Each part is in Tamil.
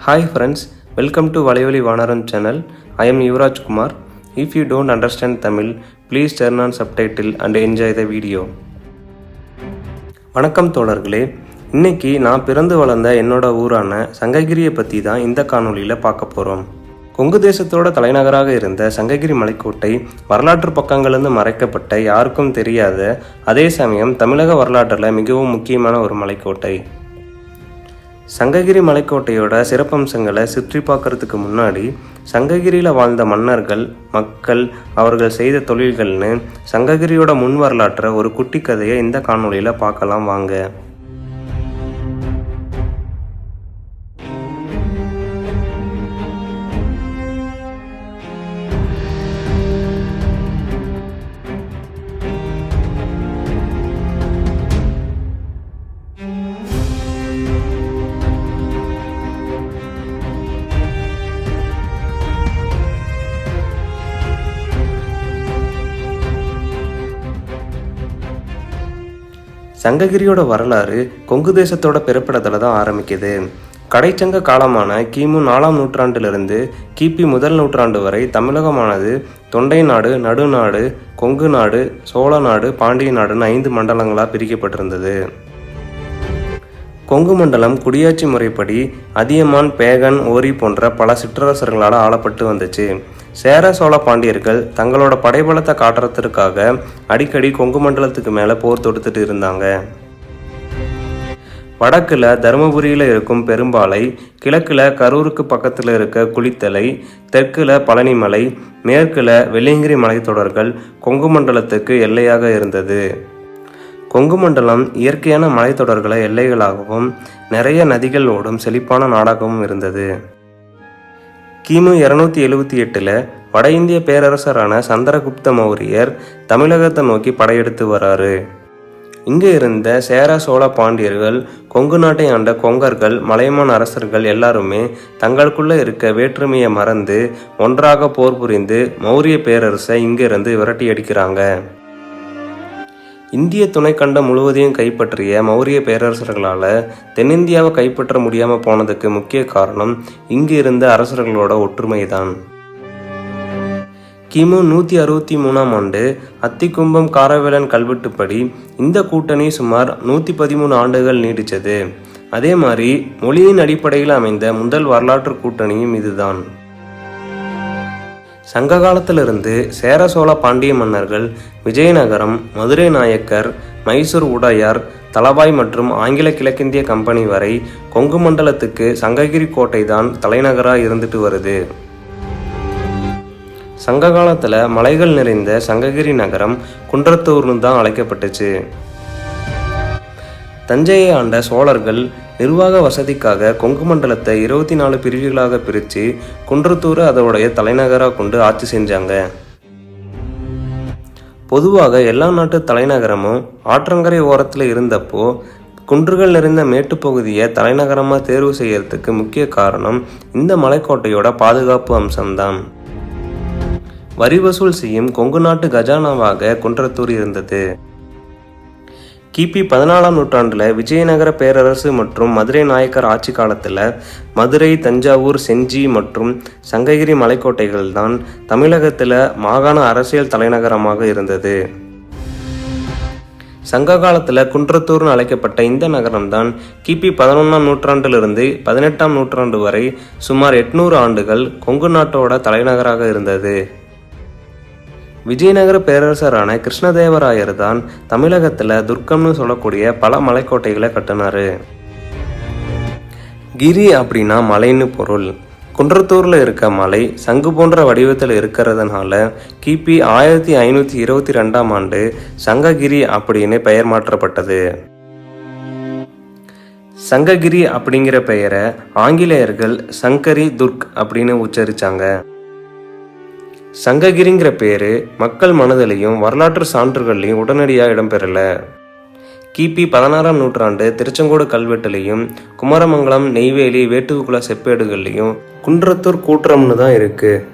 Hi friends welcome to Valaivali Vanaram channel I am Yuvaraj Kumar if you don't understand Tamil please turn on subtitle and enjoy the video வணக்கம் தோழர்களே. இன்னைக்கு நான் பிறந்து வளர்ந்த என்னோட ஊரான சங்ககிரியை பற்றி தான் இந்த காணொளியில் பார்க்க போகிறோம் கொங்கு தேசத்தோட தலைநகராக இருந்த சங்ககிரி மலைக்கோட்டை வரலாற்று பக்கங்களிலிருந்து மறைக்கப்பட்ட யாருக்கும் தெரியாத அதே சமயம் தமிழக வரலாற்றில் மிகவும் முக்கியமான ஒரு மலைக்கோட்டை. சங்ககிரி மலைக்கோட்டையோட சிறப்பம்சங்களை சுற்றி பார்க்கறதுக்கு முன்னாடி சங்ககிரியில் வாழ்ந்த மன்னர்கள் மக்கள் அவர்கள் செய்த தொழில்கள்னு சங்ககிரியோட முன் வரலாற்றை ஒரு குட்டி கதையை இந்த காணொளியில் பார்க்கலாம் வாங்க. சங்ககிரியோட வரலாறு கொங்கு தேசத்தோட பிறப்பிடத்தில் தான் ஆரம்பிக்குது. கடைச்சங்க காலமான கிமு நாலாம் நூற்றாண்டிலிருந்து கிபி முதல் நூற்றாண்டு வரை தமிழகமானது தொண்டை நாடு நடுநாடு கொங்கு நாடு சோழ நாடு பாண்டிய நாடுன்னு ஐந்து மண்டலங்களாக பிரிக்கப்பட்டிருந்தது. கொங்கு மண்டலம் குடியாட்சி முறைப்படி அதியமான் பேகன் ஓரி போன்ற பல சிற்றரசர்களால் ஆளப்பட்டு வந்துச்சு. சேர சோழ பாண்டியர்கள் தங்களோட படைபலத்தை காட்டுறதுக்காக அடிக்கடி கொங்கு மண்டலத்துக்கு மேலே போர் தொடுத்துட்டு இருந்தாங்க. வடக்கில் தருமபுரியில் இருக்கும் பெரும்பாலை கிழக்கில் கரூருக்கு பக்கத்தில் இருக்க குளித்தலை தெற்கில் பழனிமலை மேற்கில் வெள்ளியங்கிரி மலைத்தொடர்கள் கொங்கு மண்டலத்துக்கு எல்லையாக இருந்தது. கொங்கு மண்டலம் இயற்கையான மலைத்தொடர்களை எல்லைகளாகவும் நிறைய நதிகள் ஓடும் செழிப்பான நாடாகவும் இருந்தது. கிமு இருநூத்தி எழுவத்தி எட்டில் வட இந்திய பேரரசரான சந்திரகுப்த மௌரியர் தமிழகத்தை நோக்கி படையெடுத்து வராரு. இங்கே இருந்த சேர சோழ பாண்டியர்கள் கொங்கு நாட்டை ஆண்ட கொங்கர்கள் மலையமான் அரசர்கள் எல்லாருமே தங்களுக்குள்ளே இருக்க வேற்றுமையை மறந்து ஒன்றாக போர் புரிந்து மௌரிய பேரரசை இங்கிருந்து விரட்டி அடிக்கிறாங்க இந்திய துணைக்கண்டம் முழுவதையும் கைப்பற்றிய மௌரிய பேரரசர்களால் தென்னிந்தியாவை கைப்பற்ற முடியாமல் போனதுக்கு முக்கிய காரணம் இங்கு இருந்த அரசர்களோட ஒற்றுமைதான். கிமு நூற்றி அறுபத்தி மூணாம் ஆண்டு அத்திக்கும்பம் காரவேலன் கல்வெட்டுப்படி இந்த கூட்டணி சுமார் நூற்றி பதிமூணு ஆண்டுகள் நீடித்தது அதே மாதிரி மொழியின் அடிப்படையில் அமைந்த முதல் வரலாற்று கூட்டணியும் இதுதான். சங்க காலத்திலிருந்து சேர சோழ பாண்டிய மன்னர்கள் விஜயநகரம் மதுரை நாயக்கர் மைசூர் உடையார் தலபாய் மற்றும் ஆங்கில கிழக்கிந்திய கம்பெனி வரை கொங்கு மண்டலத்துக்கு சங்ககிரி கோட்டை தான் தலைநகராக இருந்துட்டு வருது. சங்க காலத்தில் மலைகள் நிறைந்த சங்ககிரி நகரம் குன்றத்தூர்னு தான் அழைக்கப்பட்டுச்சு. தஞ்சையை ஆண்ட சோழர்கள் நிர்வாக வசதிக்காக கொங்கு மண்டலத்தை இருபத்தி நாலு பிரிவுகளாக பிரித்து குன்றத்தூரை அதோடைய தலைநகராக கொண்டு ஆட்சி செஞ்சாங்க. பொதுவாக எல்லா நாட்டு தலைநகரமும் ஆற்றங்கரை ஓரத்தில் இருந்தப்போ குன்றுகள் நிறைந்த மேட்டுப்பகுதியை தலைநகரமாக தேர்வு செய்யறதுக்கு முக்கிய காரணம் இந்த மலைக்கோட்டையோட பாதுகாப்பு அம்சம்தான். வரி வசூல் செய்யும் கொங்கு நாட்டு கஜானாவாக குன்றத்தூர் இருந்தது. கிபி பதினாலாம் நூற்றாண்டில் விஜயநகர பேரரசு மற்றும் மதுரை நாயக்கர் ஆட்சி காலத்தில் மதுரை தஞ்சாவூர் செஞ்சி மற்றும் சங்ககிரி மலைக்கோட்டைகள் தான் தமிழகத்தில் மாகாண அரசியல் தலைநகரமாக இருந்தது. சங்க காலத்தில் குன்றத்தூர்னு அழைக்கப்பட்ட இந்த நகரம்தான் கிபி பதினொன்றாம் நூற்றாண்டிலிருந்து பதினெட்டாம் நூற்றாண்டு வரை சுமார் எட்நூறு ஆண்டுகள் கொங்கு நாட்டோட தலைநகராக இருந்தது. விஜயநகர பேரரசரான கிருஷ்ணதேவராயர் தான் தமிழகத்தில் துர்க்கம்னு சொல்லக்கூடிய பல மலைக்கோட்டைகளை கட்டினார். கிரி அப்படின்னா மலைன்னு பொருள். குன்றத்தூரில் இருக்க மலை சங்கு போன்ற வடிவத்தில் இருக்கிறதுனால கிபி ஆயிரத்தி ஐநூற்றி இருபத்தி ரெண்டாம் ஆண்டு சங்ககிரி அப்படின்னு பெயர் மாற்றப்பட்டது. சங்ககிரி அப்படிங்கிற பெயரை ஆங்கிலேயர்கள் சங்கரி துர்க் அப்படின்னு உச்சரித்தாங்க சங்ககிரிங்கிற பேர் மக்கள் மனதிலையும் வரலாற்று சான்றுகள்லையும் உடனடியாக இடம்பெறல. கிபி பதினாறாம் நூற்றாண்டு திருச்செங்கோடு கல்வெட்டுலையும் குமரமங்கலம் நெய்வேலி வேட்டுக்குள செப்பேடுகள்லையும் குன்றத்தூர் கூற்றம்னு தான் இருக்கு.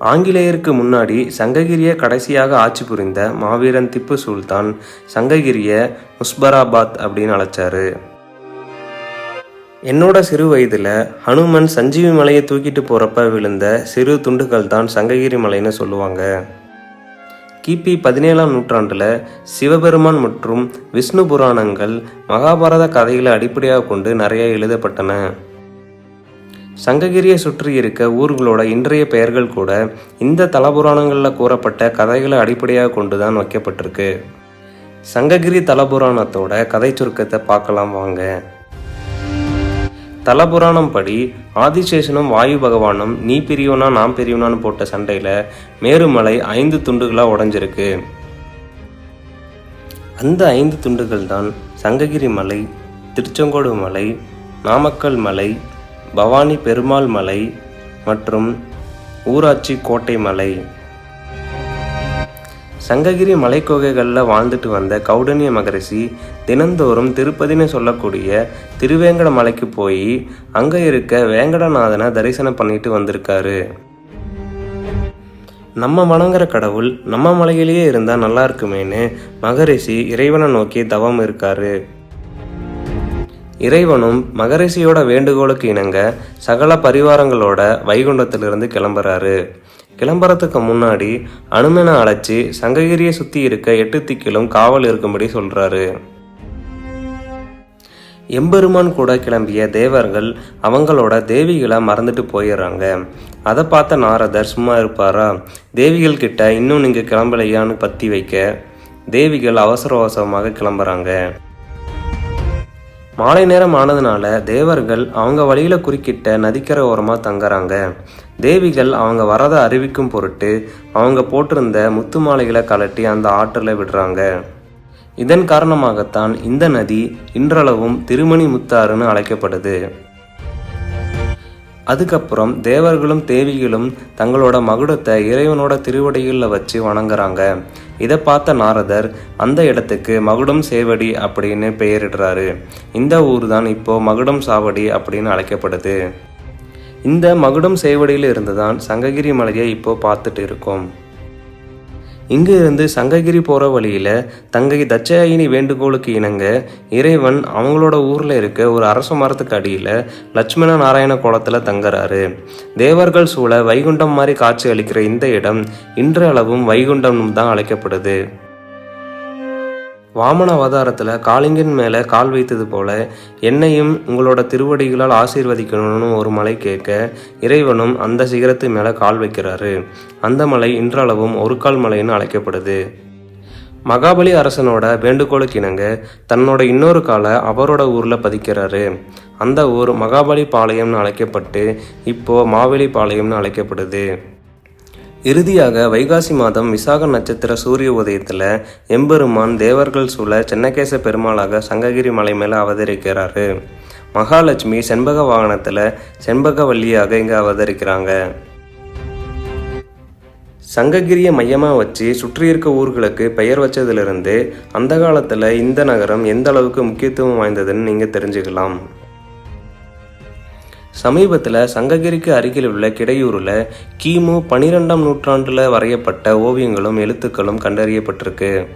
ஆங்கிலேயருக்கு முன்னாடி சங்ககிரியை கடைசியாக ஆட்சி புரிந்த மாவீரன் திப்பு சுல்தான் சங்ககிரியை முஸ்பராபாத் அப்படின்னு அழைச்சாரு. என்னோட சிறு வயதில் ஹனுமன் சஞ்சீவி மலையை தூக்கிட்டு போகிறப்ப விழுந்த சிறு துண்டுகள் தான் சங்ககிரி மலைன்னு சொல்லுவாங்க. கிபி பதினேழாம் நூற்றாண்டில் சிவபெருமான் மற்றும் விஷ்ணு புராணங்கள் மகாபாரத கதைகளை அடிப்படையாக கொண்டு நிறைய எழுதப்பட்டன. சங்ககிரியை சுற்றி இருக்க ஊர்களோட இன்றைய பெயர்கள் கூட இந்த தலபுராணங்களில் கூறப்பட்ட கதைகளை அடிப்படையாக கொண்டு தான் வைக்கப்பட்டிருக்கு. சங்ககிரி தலபுராணத்தோட கதை சுருக்கத்தை பார்க்கலாம் வாங்க. தலபுராணம் படி ஆதிசேஷனும் வாயு பகவானும் நீ பிரியோனா நான் பிரியோனான்னு போட்ட சண்டையில் மேருமலை ஐந்து துண்டுகளாக உடைஞ்சிருக்கு. அந்த ஐந்து துண்டுகள் தான் சங்ககிரி மலை திருச்செங்கோடு மலை நாமக்கல் மலை பவானி பெருமாள் மலை மற்றும் ஊராட்சி கோட்டை மலை. சங்ககிரி மலைக்கோகைகளில் வாழ்ந்துட்டு வந்த கௌடனிய மகரிஷி தினந்தோறும் திருப்பதின்னு சொல்லக்கூடிய திருவேங்கட மலைக்கு போய் அங்கே இருக்க வேங்கடநாதனை தரிசனம் பண்ணிட்டு வந்திருக்காரு. நம்ம வணங்குற கடவுள் நம்ம மலையிலேயே இருந்தால் நல்லா இருக்குமேனு மகரிஷி இறைவனை நோக்கி தவம் இருக்காரு. இறைவனும் மகரிஷியோட வேண்டுகோளுக்கு இணங்க சகல பரிவாரங்களோட வைகுண்டத்திலிருந்து கிளம்புறாரு. கிளம்புறதுக்கு முன்னாடி அனுமனை அழைச்சி சங்ககிரியை சுற்றி இருக்க எட்டு திக்கிலும் காவல் இருக்கும்படி சொல்றாரு. எம்பெருமான் கூட கிளம்பிய தேவர்கள் அவங்களோட தேவிகளை மறந்துட்டு போயிடுறாங்க. அதை பார்த்த நாரதர் சும்மா இருப்பாரா? தேவிகள் கிட்ட இன்னும் நீங்கள் கிளம்பலையான்னு பத்தி வைக்க தேவிகள் அவசர அவசரமாக கிளம்புறாங்க. மாலை நேரம் ஆனதுனால தேவர்கள் அவங்க வழியில குறுக்கிட்ட நதிக்கரை ஓரமா தங்குறாங்க. தேவிகள் அவங்க வரதை அறிவிக்கும் பொருட்டு அவங்க போட்டிருந்த முத்து மாலைகளை கலட்டி அந்த ஆற்றில் விடுறாங்க. இதன் காரணமாகத்தான் இந்த நதி இன்றளவும் திருமணி முத்தாறுன்னு அழைக்கப்படுது. அதுக்கப்புறம் தேவர்களும் தேவிகளும் தங்களோட மகுடத்தை இறைவனோட திருவடிகளில் வச்சு வணங்குறாங்க. இதை பார்த்த நாரதர் அந்த இடத்துக்கு மகுடம் சேவடி அப்படின்னு பெயரிடுறாரு. இந்த ஊர் தான் இப்போ மகுடம் சாவடி அப்படின்னு அழைக்கப்படுது. இந்த மகுடம் சேவடியில் இருந்து தான் சங்ககிரி மலையை இப்போ பார்த்துட்டு இருக்கோம். இங்கு இருந்து சங்ககிரி போகிற வழியில் தங்கை தச்சயாயினி வேண்டுகோளுக்கு இணங்க இறைவன் அவங்களோட ஊரில் இருக்க ஒரு அரச மரத்துக்கு அடியில் லட்சுமண நாராயண குளத்தில் தங்குறாரு. தேவர்கள் சூழ வைகுண்டம் மாதிரி காட்சி அளிக்கிற இந்த இடம் இன்றளவும் வைகுண்டம் தான் அழைக்கப்படுது. வாமன அவதாரத்தில் காளிங்கன் மேலே கால் வைத்தது போல என்னையும் உங்களோட திருவடிகளால் ஆசீர்வதிக்கணும்னு ஒரு மலை கேட்க இறைவனும் அந்த சிகரத்து மேலே கால் வைக்கிறாரு. அந்த மலை இன்றளவும் ஒரு கால் மலைன்னு அழைக்கப்படுது. மகாபலி அரசனோட வேண்டுகோளுக்கிணங்க தன்னோட இன்னொரு காலை அவரோட ஊரில் பதிக்கிறாரு. அந்த ஊர் மகாபலி பாளையம்னு அழைக்கப்பட்டு இப்போ மாவெளி பாளையம்னு அழைக்கப்படுது. இறுதியாக வைகாசி மாதம் விசாக நட்சத்திர சூரிய உதயத்தில் எம்பெருமான் தேவர்கள் சூழ சென்னகேச பெருமாளாக சங்ககிரி மலை மேலே அவதரிக்கிறாரு. மகாலட்சுமி செண்பக வாகனத்தில் செண்பகவல்லியாக இங்கே அவதரிக்கிறாங்க. சங்ககிரியை மையமாக வச்சு சுற்றி இருக்க ஊர்களுக்கு பெயர் வச்சதிலிருந்து அந்த காலத்தில் இந்த நகரம் எந்த அளவுக்கு முக்கியத்துவம் வாய்ந்ததுன்னு நீங்கள் தெரிஞ்சுக்கலாம். சமீபத்தில் சங்ககிரிக்கு அருகில் உள்ள கிடையூரில் கிமு பனிரெண்டாம் நூற்றாண்டில் வரையப்பட்ட ஓவியங்களும் எழுத்துக்களும் கண்டறியப்பட்டிருக்கு.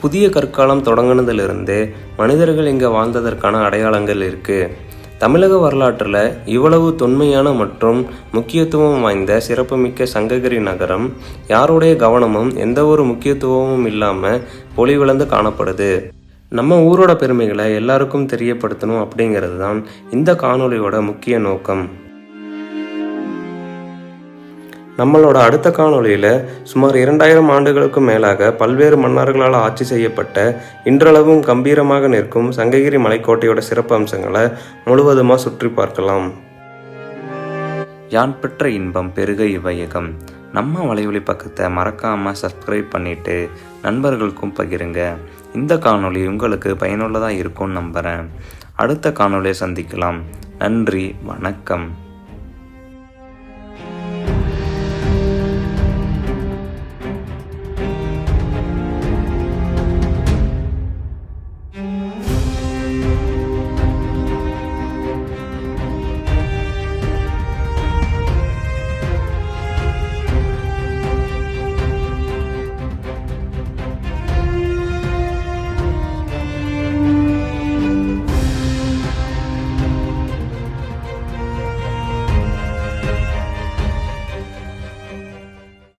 புதிய கற்காலம் தொடங்கினதிலிருந்து மனிதர்கள் இங்கே வாழ்ந்ததற்கான அடையாளங்கள் இருக்கு. தமிழக வரலாற்றில் இவ்வளவு தொன்மையான மற்றும் முக்கியத்துவம் வாய்ந்த சிறப்புமிக்க சங்ககிரி நகரம் யாருடைய கவனமும் எந்த ஒரு முக்கியத்துவமும் இல்லாமல் பொலிவிழந்து காணப்படுது. நம்ம ஊரோட பெருமைகளை எல்லாருக்கும் தெரியப்படுத்தணும் அப்படிங்கிறது தான் இந்த காணொளியோட முக்கிய நோக்கம். நம்மளோட அடுத்த காணொலியில் சுமார் இரண்டாயிரம் ஆண்டுகளுக்கும் மேலாக பல்வேறு மன்னர்களால் ஆட்சி செய்யப்பட்ட இன்றளவும் கம்பீரமாக நிற்கும் சங்ககிரி மலைக்கோட்டையோட சிறப்பு அம்சங்களை முழுவதுமாக சுற்றி பார்க்கலாம். யான் பெற்ற இன்பம் பெருக இவ்வையகம். நம்ம வலையொலி பக்கத்தை மறக்காமல் சப்ஸ்கிரைப் பண்ணிவிட்டு நண்பர்களுக்கும் பகிருங்க. இந்த காணொளி உங்களுக்கு பயனுள்ளதாக இருக்கும்னு நம்புகிறேன் அடுத்த காணொளியை சந்திக்கலாம். நன்றி வணக்கம்.